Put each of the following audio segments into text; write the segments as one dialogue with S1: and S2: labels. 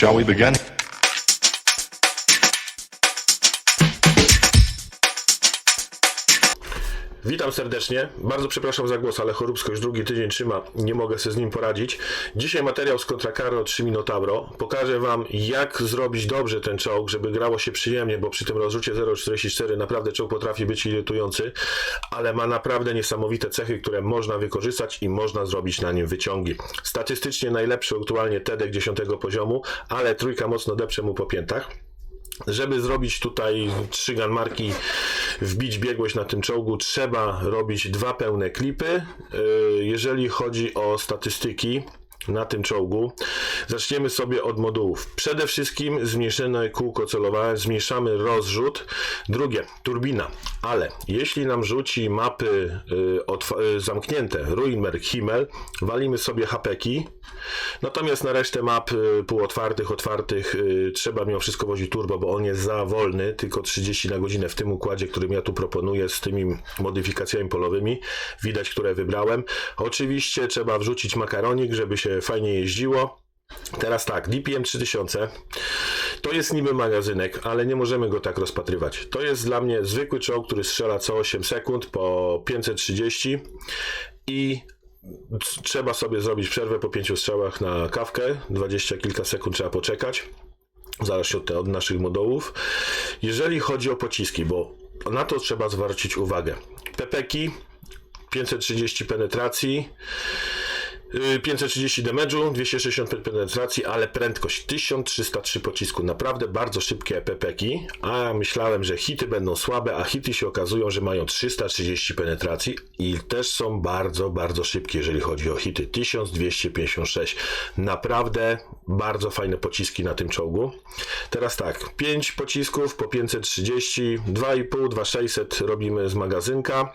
S1: Shall we begin?
S2: Witam serdecznie. Bardzo przepraszam za głos, ale choróbsko już drugi tydzień trzyma. Nie mogę sobie z nim poradzić. Dzisiaj materiał z Contracaro 3 Minotauro. Pokażę Wam, jak zrobić dobrze ten czołg, żeby grało się przyjemnie, bo przy tym rozrzucie 0,44 naprawdę czołg potrafi być irytujący, ale ma naprawdę niesamowite cechy, które można wykorzystać i można zrobić na nim wyciągi. Statystycznie najlepszy aktualnie TEDek 10 poziomu, ale trójka mocno depcze mu po piętach. Żeby zrobić tutaj trzy gunmarki, wbić biegłość na tym czołgu, trzeba robić dwa pełne klipy. Yy, Jeżeli chodzi o statystyki na tym czołgu, zaczniemy sobie od modułów. Przede wszystkim zmniejszone kółko celowe, zmniejszamy rozrzut. Drugie, turbina, ale jeśli nam rzuci mapy otw- yy, zamknięte, Ruinberg, Himmel, walimy sobie hapeki, Natomiast na resztę map y, półotwartych, otwartych y, trzeba mimo wszystko wozić turbo, bo on jest za wolny, tylko 30 na godzinę w tym układzie, którym ja tu proponuję z tymi modyfikacjami polowymi. Widać, które wybrałem. Oczywiście trzeba wrzucić makaronik, żeby się fajnie jeździło. Teraz tak, DPM 3000 to jest niby magazynek, ale nie możemy go tak rozpatrywać. To jest dla mnie zwykły czołg, który strzela co 8 sekund po 530 i trzeba sobie zrobić przerwę po pięciu strzałach na kawkę. 20 kilka sekund trzeba poczekać. Zależy od, od naszych modułów. Jeżeli chodzi o pociski, bo na to trzeba zwrócić uwagę. Pepeki 530 penetracji. Yy, 530 damage'u, 265 penetracji, ale prędkość 1303 pocisku. Naprawdę bardzo szybkie pepeki, a myślałem, że hity będą słabe, a hity się okazują, że mają 330 penetracji i też są bardzo, bardzo szybkie, jeżeli chodzi o hity. 1256. Naprawdę bardzo fajne pociski na tym czołgu. Teraz tak, 5 pocisków po 530, 2,5, 2600 robimy z magazynka.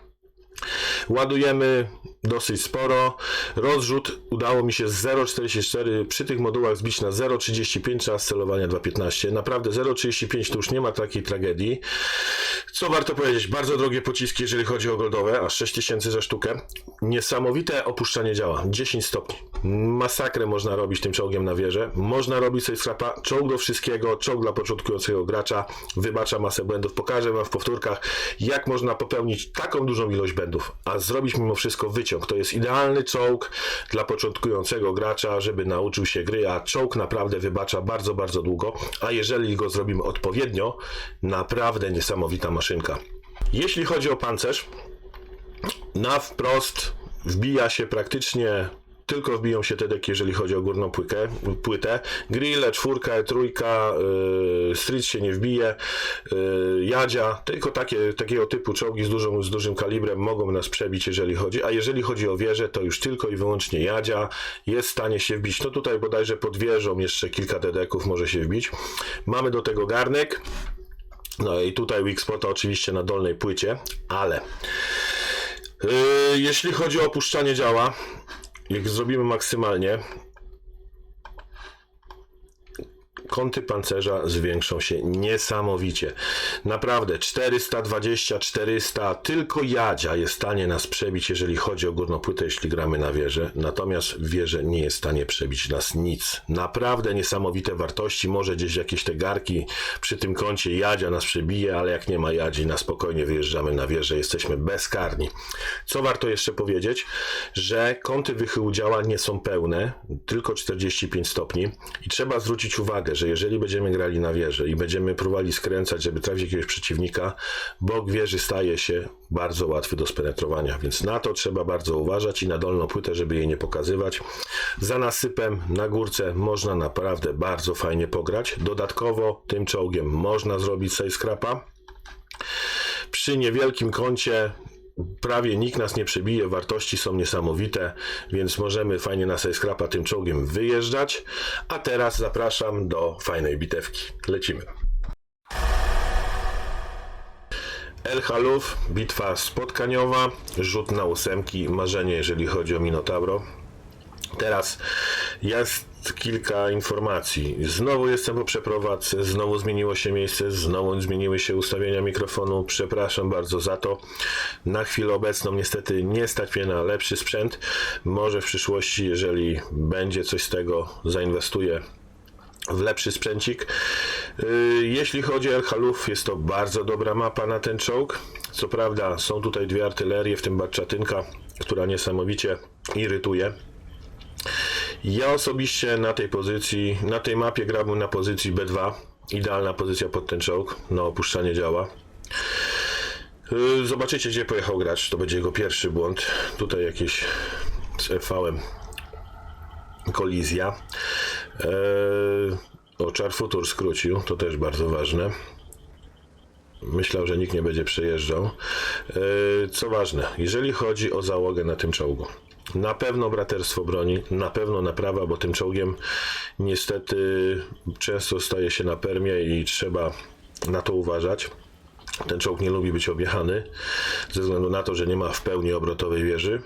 S2: Ładujemy dosyć sporo. Rozrzut udało mi się z 0,44 przy tych modułach zbić na 0,35 czas celowania 2,15. Naprawdę 0,35 to już nie ma takiej tragedii. Co warto powiedzieć, bardzo drogie pociski, jeżeli chodzi o goldowe, aż 6000 za sztukę. Niesamowite opuszczanie działa, 10 stopni. Masakrę można robić tym czołgiem na wieżę. Można robić sobie skrapa, czołg do wszystkiego, czołg dla początkującego gracza, wybacza masę błędów. Pokażę Wam w powtórkach, jak można popełnić taką dużą ilość błędów, a zrobić mimo wszystko wyciąg. To jest idealny czołg dla początkującego gracza, żeby nauczył się gry, a czołg naprawdę wybacza bardzo, bardzo długo, a jeżeli go zrobimy odpowiednio, naprawdę niesamowita maszynka. Jeśli chodzi o pancerz, na wprost wbija się praktycznie tylko wbiją się te deki, jeżeli chodzi o górną płykę, płytę. Grille, czwórka, trójka, yy, street się nie wbije, yy, jadzia, tylko takie, takiego typu czołgi z, dużą, z dużym kalibrem mogą nas przebić, jeżeli chodzi, a jeżeli chodzi o wieżę, to już tylko i wyłącznie jadzia jest w stanie się wbić. No tutaj bodajże pod wieżą jeszcze kilka dedeków może się wbić. Mamy do tego garnek, no i tutaj weak spota oczywiście na dolnej płycie, ale jeśli chodzi o opuszczanie działa, jak zrobimy maksymalnie, kąty pancerza zwiększą się niesamowicie. Naprawdę 420, 400, tylko jadzia jest w stanie nas przebić, jeżeli chodzi o górną płytę, jeśli gramy na wieżę. Natomiast wieżę nie jest w stanie przebić nas nic. Naprawdę niesamowite wartości. Może gdzieś jakieś te garki przy tym kącie jadzia nas przebije, ale jak nie ma jadzi, na spokojnie wyjeżdżamy na wieżę, jesteśmy bezkarni. Co warto jeszcze powiedzieć, że kąty wychyłu działa nie są pełne, tylko 45 stopni i trzeba zwrócić uwagę, że jeżeli będziemy grali na wieżę i będziemy próbowali skręcać, żeby trafić jakiegoś przeciwnika, bok wieży staje się bardzo łatwy do spenetrowania, więc na to trzeba bardzo uważać i na dolną płytę, żeby jej nie pokazywać. Za nasypem na górce można naprawdę bardzo fajnie pograć. Dodatkowo tym czołgiem można zrobić sobie scrapa. Przy niewielkim kącie prawie nikt nas nie przebije, wartości są niesamowite, więc możemy fajnie na Skyscrapa tym czołgiem wyjeżdżać. A teraz zapraszam do fajnej bitewki. Lecimy. El Haluf, bitwa spotkaniowa, rzut na ósemki, marzenie jeżeli chodzi o Minotauro. Teraz jest kilka informacji. Znowu jestem po przeprowadzce, znowu zmieniło się miejsce, znowu zmieniły się ustawienia mikrofonu. Przepraszam bardzo za to. Na chwilę obecną niestety nie stać mnie na lepszy sprzęt. Może w przyszłości, jeżeli będzie coś z tego, zainwestuję w lepszy sprzęcik. Yy, Jeśli chodzi o Erhalów, jest to bardzo dobra mapa na ten czołg. Co prawda są tutaj dwie artylerie, w tym Batczatynka, która niesamowicie irytuje. Ja osobiście na tej pozycji, na tej mapie grałbym na pozycji B2. Idealna pozycja pod ten czołg, na opuszczanie działa. Yy, Zobaczycie, gdzie pojechał gracz. To będzie jego pierwszy błąd. Tutaj jakieś z EV-em kolizja. Eee, futur skrócił, to też bardzo ważne. Myślał, że nikt nie będzie przejeżdżał. Eee, co ważne, jeżeli chodzi o załogę na tym czołgu. Na pewno braterstwo broni, na pewno naprawa, bo tym czołgiem niestety często staje się na permie i trzeba na to uważać. Ten czołg nie lubi być objechany, ze względu na to, że nie ma w pełni obrotowej wieży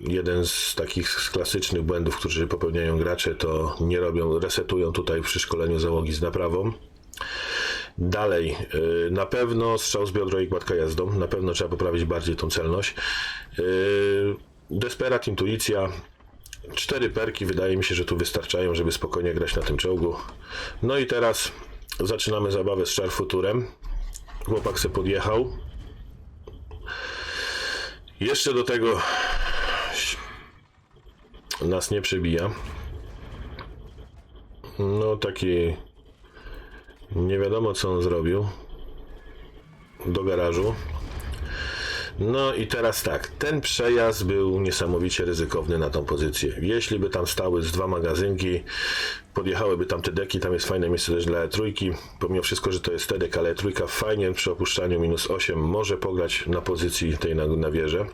S2: jeden z takich klasycznych błędów, którzy popełniają gracze, to nie robią, resetują tutaj przy szkoleniu załogi z naprawą. Dalej, yy, na pewno strzał z biodra i gładka jazdą, na pewno trzeba poprawić bardziej tą celność. Desperat, intuicja, cztery perki wydaje mi się, że tu wystarczają, żeby spokojnie grać na tym czołgu. No i teraz zaczynamy zabawę z czar futurem. Chłopak se podjechał. Jeszcze do tego nas nie przebija. No taki nie wiadomo co on zrobił do garażu. No i teraz tak, ten przejazd był niesamowicie ryzykowny na tą pozycję. Jeśli by tam stały z dwa magazynki, podjechałyby tam te deki, tam jest fajne miejsce też dla E3. Pomimo wszystko, że to jest TDK, ale E3 fajnie przy opuszczaniu minus 8 może pograć na pozycji tej na, na wieżę.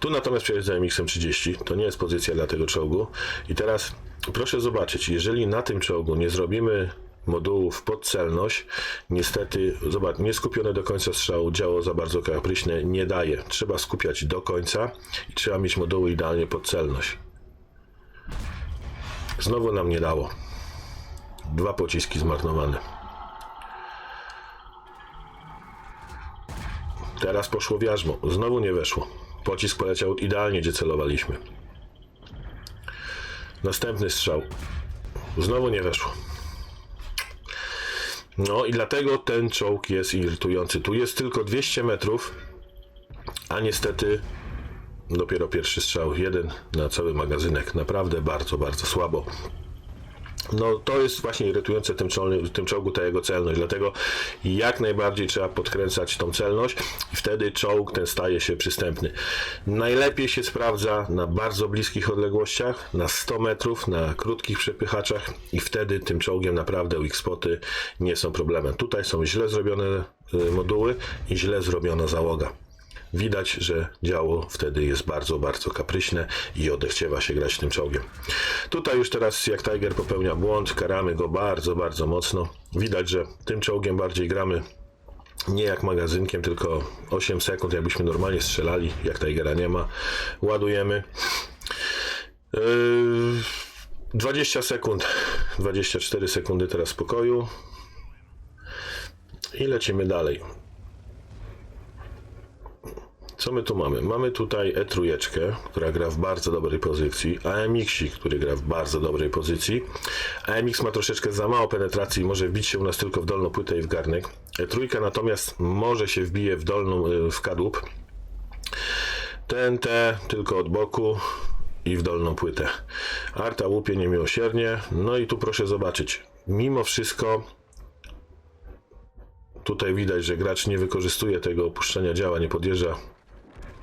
S2: Tu natomiast przejeżdżałem XM30, to nie jest pozycja dla tego czołgu. I teraz proszę zobaczyć, jeżeli na tym czołgu nie zrobimy modułów pod celność, niestety, zobacz, nie skupione do końca strzału, działo za bardzo kapryśne nie daje. Trzeba skupiać do końca i trzeba mieć moduły idealnie pod celność. Znowu nam nie dało. Dwa pociski zmarnowane. Teraz poszło w jarzmo. Znowu nie weszło. Pocisk poleciał idealnie, gdzie celowaliśmy. Następny strzał. Znowu nie weszło. No i dlatego ten czołg jest irytujący. Tu jest tylko 200 metrów, a niestety dopiero pierwszy strzał. Jeden na cały magazynek. Naprawdę bardzo, bardzo słabo. No to jest właśnie irytujące tym, czołgu, tym czołgu ta jego celność, dlatego jak najbardziej trzeba podkręcać tą celność i wtedy czołg ten staje się przystępny. Najlepiej się sprawdza na bardzo bliskich odległościach, na 100 metrów, na krótkich przepychaczach i wtedy tym czołgiem naprawdę weak spoty nie są problemem. Tutaj są źle zrobione y, moduły i źle zrobiona załoga. Widać, że działo wtedy jest bardzo, bardzo kapryśne i odechciewa się grać tym czołgiem. Tutaj już teraz jak Tiger popełnia błąd, karamy go bardzo, bardzo mocno. Widać, że tym czołgiem bardziej gramy nie jak magazynkiem, tylko 8 sekund, jakbyśmy normalnie strzelali, jak Tigera nie ma. Ładujemy. Yy, 20 sekund, 24 sekundy teraz spokoju. I lecimy dalej. Co my tu mamy? Mamy tutaj E3, która gra w bardzo dobrej pozycji, AMX, który gra w bardzo dobrej pozycji. AMX ma troszeczkę za mało penetracji, może wbić się u nas tylko w dolną płytę i w garnek. E3 natomiast może się wbije w dolną, y, w kadłub. TNT tylko od boku i w dolną płytę. Arta łupie niemiłosiernie. No i tu proszę zobaczyć. Mimo wszystko tutaj widać, że gracz nie wykorzystuje tego opuszczenia działa, nie podjeżdża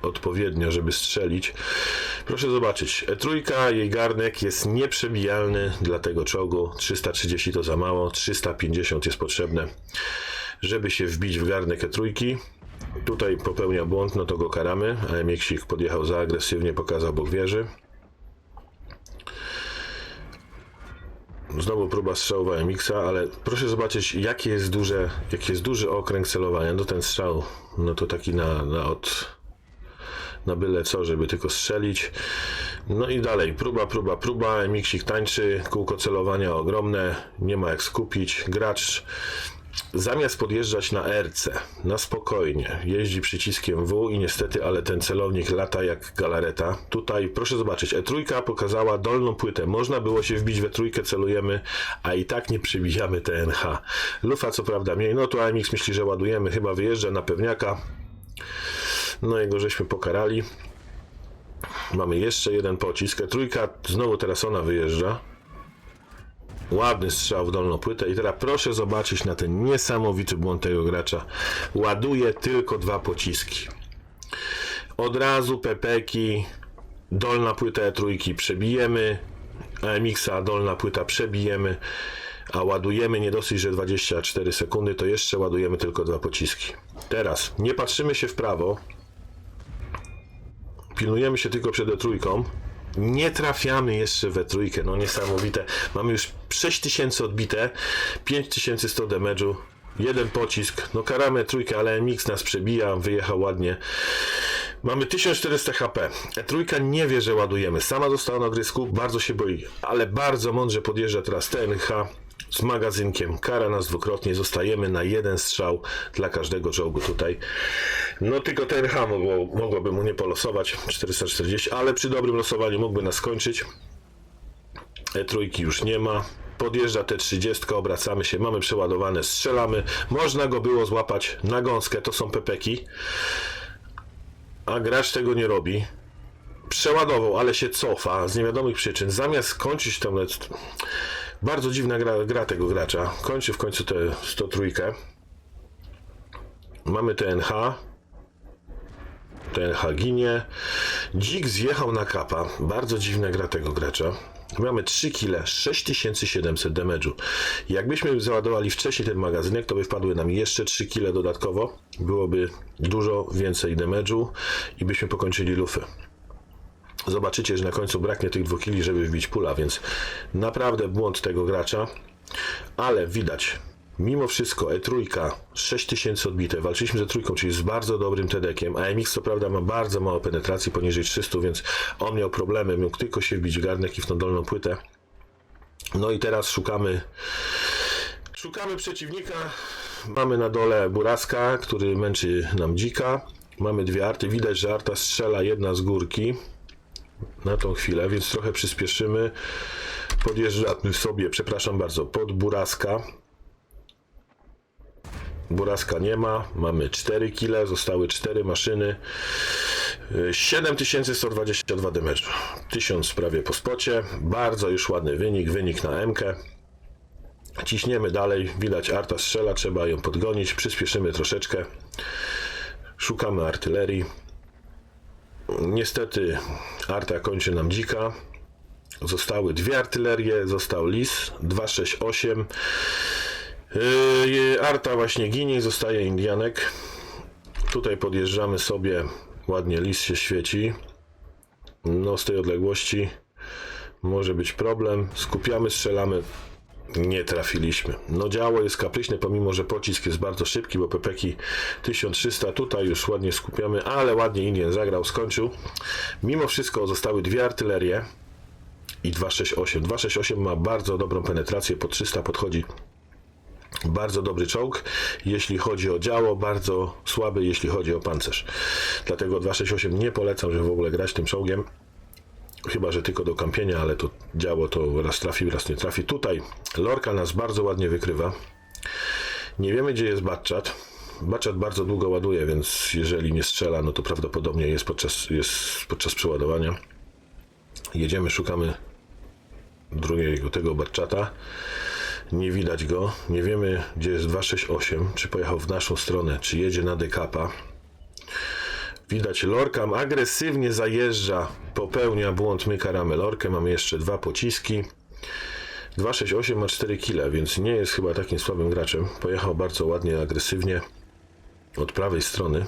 S2: odpowiednio, żeby strzelić. Proszę zobaczyć, E3, jej garnek jest nieprzebijalny dla tego czołgu. 330 to za mało, 350 jest potrzebne, żeby się wbić w garnek E3. Tutaj popełnia błąd, no to go karamy, ale Mieksik podjechał za agresywnie, pokazał bok wieży. Znowu próba strzału MX, ale proszę zobaczyć, jakie jest duże, jaki jest duży okręg celowania. No ten strzał, no to taki na, na od na byle co, żeby tylko strzelić. No i dalej, próba, próba, próba, Miksik tańczy, kółko celowania ogromne, nie ma jak skupić, gracz zamiast podjeżdżać na RC, na spokojnie, jeździ przyciskiem W i niestety, ale ten celownik lata jak galareta. Tutaj proszę zobaczyć, E3 pokazała dolną płytę. Można było się wbić we trójkę, celujemy, a i tak nie przybijamy TNH. Lufa co prawda mniej, no to AMX myśli, że ładujemy, chyba wyjeżdża na pewniaka. No jego żeśmy pokarali. Mamy jeszcze jeden pocisk. E3 znowu teraz ona wyjeżdża. Ładny strzał w dolną płytę i teraz proszę zobaczyć na ten niesamowity błąd tego gracza. Ładuje tylko dwa pociski. Od razu pepeki, dolna płyta E trójki przebijemy, AMX-a dolna płyta przebijemy, a ładujemy nie dosyć, że 24 sekundy, to jeszcze ładujemy tylko dwa pociski. Teraz nie patrzymy się w prawo, pilnujemy się tylko przed E3. Nie trafiamy jeszcze we trójkę, no niesamowite. Mamy już 6000 odbite, 5100 damage'u, jeden pocisk. No karamy trójkę, ale MX nas przebija, wyjechał ładnie. Mamy 1400 HP. E3 nie wie, że ładujemy. Sama została na grysku, bardzo się boi, ale bardzo mądrze podjeżdża teraz TNH z magazynkiem. Kara nas dwukrotnie, zostajemy na jeden strzał dla każdego czołgu tutaj. No tylko TNH mogło, mogłoby mu nie polosować, 440, ale przy dobrym losowaniu mógłby nas skończyć. E3 już nie ma. Podjeżdża T30, obracamy się, mamy przeładowane, strzelamy. Można go było złapać na gąskę, to są pepeki. A gracz tego nie robi. Przeładował, ale się cofa z niewiadomych przyczyn. Zamiast kończyć tę. Bardzo dziwna gra, gra tego gracza. Kończy w końcu tę 103. Mamy TNH. TNH ginie. Dzik zjechał na kapa. Bardzo dziwna gra tego gracza. Mamy 3 kile, 6700 damage'u. Jakbyśmy załadowali wcześniej ten magazynek, to by wpadły nam jeszcze 3 kile dodatkowo. Byłoby dużo więcej damage'u i byśmy pokończyli lufy. Zobaczycie, że na końcu braknie tych dwóch kili, żeby wbić pula, więc naprawdę błąd tego gracza. Ale widać, mimo wszystko E3 6000 odbite, walczyliśmy ze trójką, czyli z bardzo dobrym TD-kiem, a MX co prawda ma bardzo mało penetracji, poniżej 300, więc on miał problemy, mógł tylko się wbić w garnek i w tą dolną płytę. No i teraz szukamy szukamy przeciwnika. Mamy na dole Buraska, który męczy nam dzika. Mamy dwie arty. Widać, że arta strzela jedna z górki na tą chwilę, więc trochę przyspieszymy. Podjeżdżamy sobie, przepraszam bardzo, pod Buraska. Buraska nie ma, mamy 4 kile, zostały 4 maszyny. Y, 7122 damage. 1000 prawie po spocie. Bardzo już ładny wynik, wynik na MK. Ciśniemy dalej, widać Arta strzela, trzeba ją podgonić, przyspieszymy troszeczkę. Szukamy artylerii. Niestety Arta kończy nam dzika. Zostały dwie artylerie, został Lis 268. Yy, Arta właśnie ginie zostaje Indianek. Tutaj podjeżdżamy sobie, ładnie Lis się świeci. No z tej odległości może być problem. Skupiamy, strzelamy. Nie trafiliśmy. No działo jest kapryśne, pomimo że pocisk jest bardzo szybki, bo pepeki 1300. Tutaj już ładnie skupiamy, ale ładnie Indian zagrał, skończył. Mimo wszystko zostały dwie artylerie i 268. 268 ma bardzo dobrą penetrację, po 300 podchodzi bardzo dobry czołg, jeśli chodzi o działo, bardzo słaby, jeśli chodzi o pancerz. Dlatego 268 nie polecam, żeby w ogóle grać tym czołgiem. Chyba, że tylko do kampienia, ale to działo to raz trafi, raz nie trafi. Tutaj Lorka nas bardzo ładnie wykrywa. Nie wiemy, gdzie jest Batchat. Batchat bardzo długo ładuje, więc jeżeli nie strzela, no to prawdopodobnie jest podczas, jest podczas przeładowania. Jedziemy, szukamy drugiego tego Batchata. Nie widać go. Nie wiemy, gdzie jest 268. Czy pojechał w naszą stronę, czy jedzie na dekapa. Widać Lorkam agresywnie zajeżdża, popełnia błąd, my karamy Lorkę, mamy jeszcze dwa pociski. 268 ma 4 kile, więc nie jest chyba takim słabym graczem. Pojechał bardzo ładnie, agresywnie od prawej strony.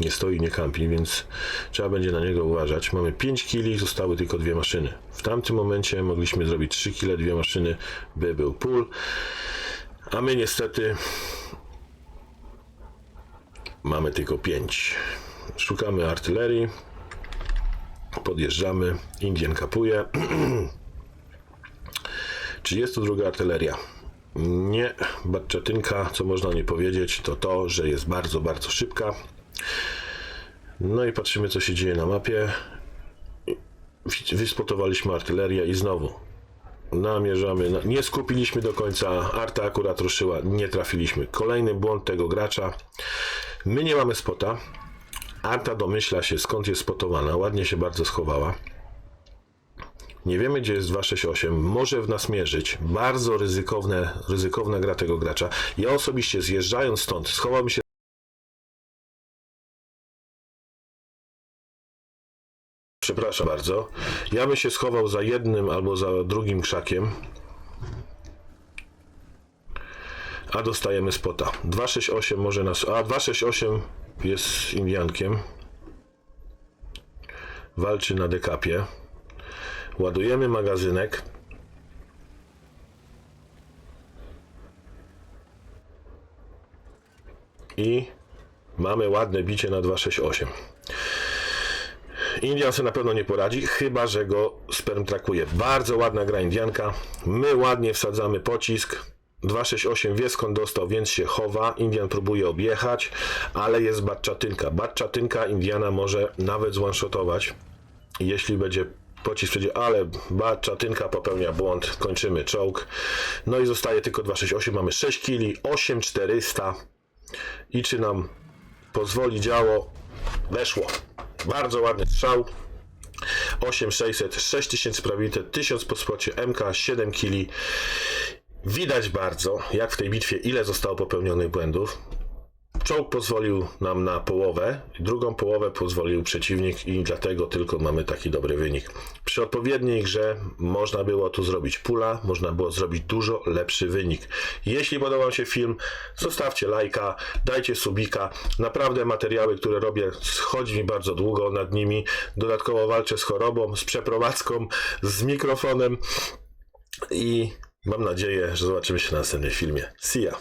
S2: Nie stoi, nie kampi, więc trzeba będzie na niego uważać. Mamy 5 kili, zostały tylko dwie maszyny. W tamtym momencie mogliśmy zrobić 3 kile, dwie maszyny, by był pól. A my niestety mamy tylko 5. Szukamy artylerii. Podjeżdżamy. Indian kapuje. 32 artyleria. Nie, Batczatynka, co można nie powiedzieć, to to, że jest bardzo, bardzo szybka. No i patrzymy, co się dzieje na mapie. Wyspotowaliśmy artylerię i znowu namierzamy. na- Nie skupiliśmy do końca. Arta akurat ruszyła, nie trafiliśmy. Kolejny błąd tego gracza. My nie mamy spota. Arta domyśla się, skąd jest spotowana. Ładnie się bardzo schowała. Nie wiemy, gdzie jest 268. Może w nas mierzyć. Bardzo ryzykowne, ryzykowna gra tego gracza. Ja osobiście zjeżdżając stąd, schowałbym się Przepraszam bardzo. Ja bym się schował za jednym albo za drugim krzakiem. A dostajemy spota. 268 może nas. A 268 jest Indiankiem. Walczy na dekapie. Ładujemy magazynek. I mamy ładne bicie na 268. Indian sobie na pewno nie poradzi, chyba że go sperm trakuje. Bardzo ładna gra Indianka. My ładnie wsadzamy pocisk. 268 wie skąd dostał, więc się chowa. Indian próbuje objechać, ale jest batczatynka. Batczatynka Indiana może nawet zwanshotować, jeśli będzie pocisk przejdzie, ale batczatynka popełnia błąd. Kończymy czołg. No i zostaje tylko 268. Mamy 6 kili, 8400. I czy nam pozwoli działo? Weszło. Bardzo ładny strzał. 8600, 6000 prawite, 1000 po spocie, MK, 7 kili. Widać bardzo, jak w tej bitwie, ile zostało popełnionych błędów. Czołg pozwolił nam na połowę, drugą połowę pozwolił przeciwnik i dlatego tylko mamy taki dobry wynik. Przy odpowiedniej grze można było tu zrobić pula, można było zrobić dużo lepszy wynik. Jeśli podobał się film, zostawcie lajka, dajcie subika. Naprawdę materiały, które robię, schodzi mi bardzo długo nad nimi. Dodatkowo walczę z chorobą, z przeprowadzką, z mikrofonem i mam nadzieję, że zobaczymy się na następnym filmie. See ya!